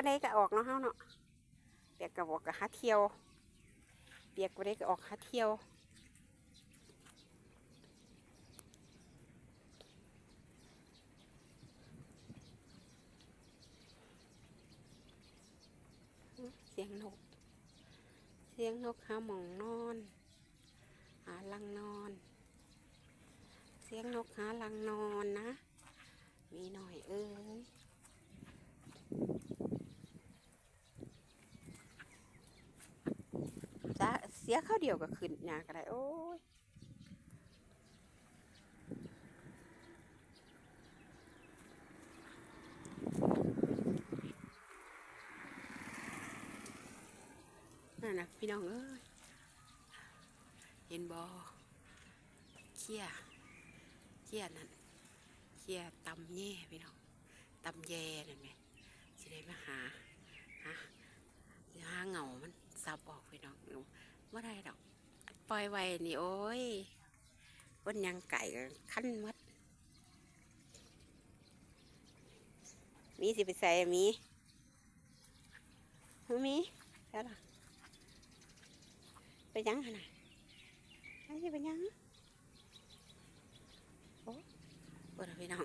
ปานใดก็ออกเนาะเฮาเนาะเปียกก็บอกก็หาเที่ยว เปียกปานใดก็ออกหาเที่ยวเสียงนก เสียงนกหาหมองนอน หาลังนอน เสียงนกหาลังนอนนะ มีหน่อยเอ้ยจ้าเสียข้าวเดียวก็ขึ้นยากอะไรโอ้ยนั่นนะพี่น้องเอ้ยเห็นบอเขี้ยเขี้ยนั่นเขี้ยตำแย่พี่น้องตำแย่นั่นไหมสิได้มาหาฮะหาเหงามันสับออกพี่น้อง ว่ได้ดอก ปล่อยไว้นี่โอ้ยวันยังไก่ขั้นมัด มีสิไปใส่มีมีแล้วล่ะไปยังขนาดนั่นสิไปยังโอ้ปวดพี่น้อง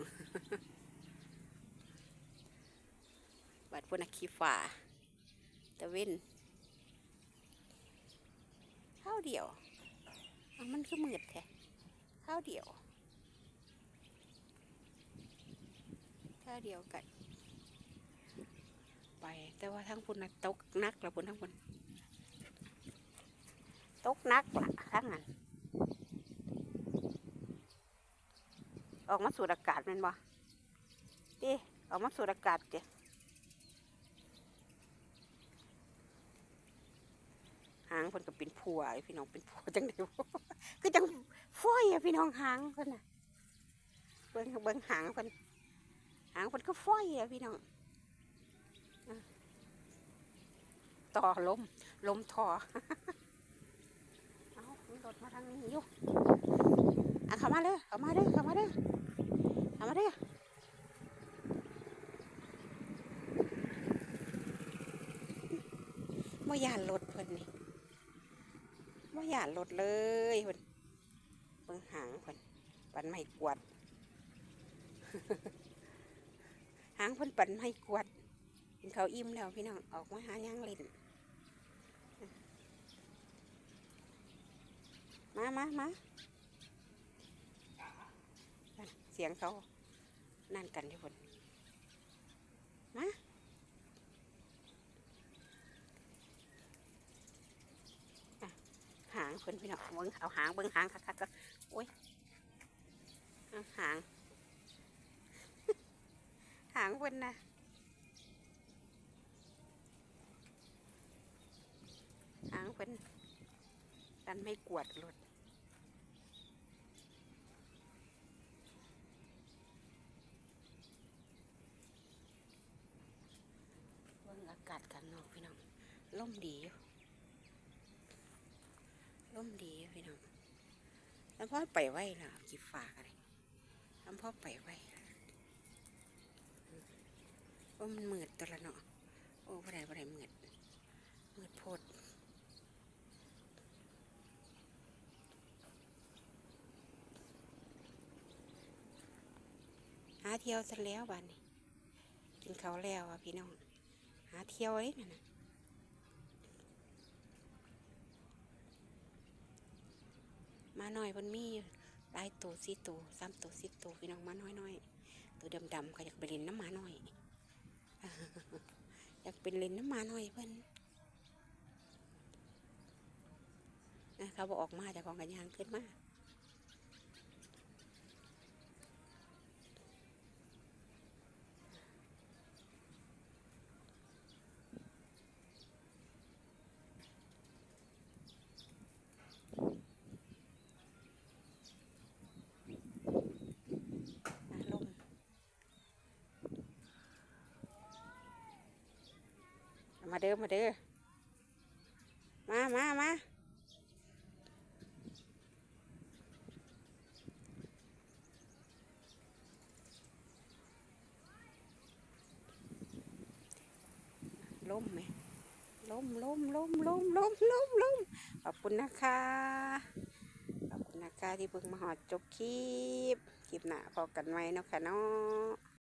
บัดพวกนักขี่ฝ่าตะเว้นาวเดียวเอามันคือมืดแท้ข้าวเดียวข้าวเดียวกัน ไป แต่ว่าทั้งพุ่นนะตกนักล้วพุ่นทั้งพุ่นตกนักละทั้งนั้นออกมาสูดอากาศมันบ่ดิออกมาสูดอากาศเจ้หางเพิ่นก็เป็นผัวอยู่พี่น้องเป็นผัวจังได๋คือจังฝอยอะพี่น้องหางเพิ่นน่ะเบิ่งเบิ่งหางเพิ่นหางเพิ่นก็ฝอยอะพี่น้องอต่อลมลมท่อเอามันโดดมาทางนี้อยู่อะเข้ามาเลยเข้ามาเด้อเข้ามาเด้อเข้ามาเด้อบ่ยานรถเพิ่นนี่ บ่ย่านรถเลยเพิ่นเบิ่งหางเพิ่นปันไม่กวด หางเพิ่นปันไม่กวาดกินข้าอิ่มแล้วพี่น้องออกมาหาหยังเล่นมามามาเสียงเขานั่นกันที่คนมาอะ หางคนพี่น้องเบิ้งเอาหางเบิ้งหางคักๆก็โอ้ยเอาหาง หางคนนะหางคนดันไม่กวดรถเบิ่งอากาศกันเนาะพี่น้องล่มดีอยู่ ล่มดีพี่น้องแล้วพ่อไปไหวล่ะกีฝากอะไรแล้วพ่อไปไหวว่ามันมืดตละเนาะโอ้บ่ได้บ่ได้มืดมืดโพดหาเที่ยวซะแล้วบ้านนี้กินข้าวแล้วอะพี่น้อง หาเที่ยวไอ้นั่นน่ะ มาหน่อยมันมีหลายตัวสี่ตัวสามตัวสิบตัวพี่น้องมาน้อยน้อยตัวดำๆก็อยากไปเล่นน้ำมาหน่อย อยากเป็นเล่นน้ำมาหน่อยเพิ่นนะเขาบอกออกมาแต่ของกันยางขึ้นมา อะลงเอา มาเด้อมาเด้อมามามาล้มไหมล้มล้มล้มล้มล้มล้มล้มขอบคุณนะคะขอบคุณนะคะที่เพิ่งมาหอดจบคลิป คลิปหน้าพอกันไว้นะคะเนาะ